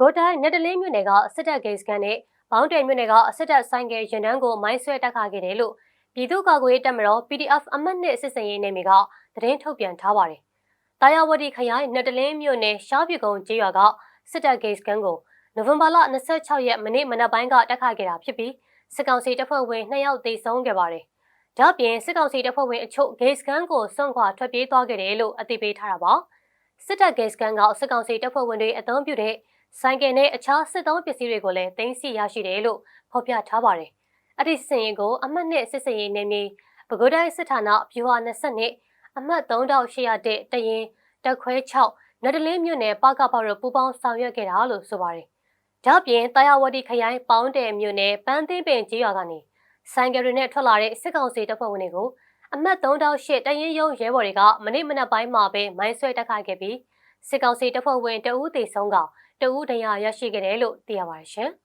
ကိုးတိုင်းနယ်တလင်းမြို့နယ်ကစစ်တပ်ဂိတ်စကန်နဲ့ဘောင်းတယ်မြို့နယ်ကအစစ်တပ်ဆိုင်ကယ်ရင်တန်းကိုမိုင်းဆွဲတိုက်ခါခဲ့တယ်လို့ပြည်သူ့ကာကွယ်ရေးတပ်မတော် PDF အမှတ်နှစ်စစ်စင်ရေးနယ်မြေကသတင်းထုတ်ပြန်ထားပါတယ်။တာယာဝတီခရိုင်နယ်တလင်းမြို့နယ်ရှားပြေကုန်းကျေးရွာကစစ်တပ်ဂိတ်စကန်ကိုနိုဝင်ဘာလ26ရက်မနေ့မနက်ပိုင်းကတိုက်ခါခဲ့တာဖြစ်ပြီးစစ်ကောင်စီတပ်ဖွဲ့ဝင်2ယောက်သေဆုံးခဲ့ပါတယ်။ဒါ့အပြင်စစ်ကောင်စီတပ်ဖွဲ့ဝင်အချို့ဂိတ်စကန်ကိုစွန့်ခွာထွက်ပြေးသွားခဲ့တယ်လို့အသိပေးထားတာပါ။စစ်တပ်ဂိတ်စကန်ကစစ်ကောင်စီတပ်ဖွဲ့ဝင်တွေအုံပြုတဲ့ ဆိုင်ကယ်နဲ့အခြားစစ်သုံးပစ္စည်းတွေကိုလည်းသိမ်းဆည်းရရှိတယ်လို့ဖော်ပြထားပါတယ်။အဲ့ဒီစစ်ရင်ကိုအမှတ်နဲ့စစ်စင်ရေးနယ်မြေပဲခူးတိုင်းစစ်ဌာနဗျူဟာ20နဲ့အမှတ်3800တဲ့တရင်တက်ခွဲ6နဒလင်းမြို့နယ်ပကပတို့ပူးပေါင်းဆောင်ရွက်ခဲ့တာလို့ဆိုပါတယ်။ဒါ့အပြင်တာယာဝတီခရိုင်ပေါင်းတယ်မြို့နယ်ပန်းသိပင်ကြီးရွာကနေဆိုင်ကယ်တွေနဲ့ထွက်လာတဲ့စစ်ကောင်စီတပ်ဖွဲ့ဝင်တွေကိုအမှတ်3008တရင်ရုံးရဲဘော်တွေကမနေ့မနက်ပိုင်းမှာပဲမိုင်းဆွဲတိုက်ခိုက်ခဲ့ပြီး စစ်ကောင်စီတပ်ဖွဲ့ဝင်တအူးသေဆုံးကတဦးဒဏ်ရာရရှိခဲ့တယ်လို့သိရပါတယ်ရှင်။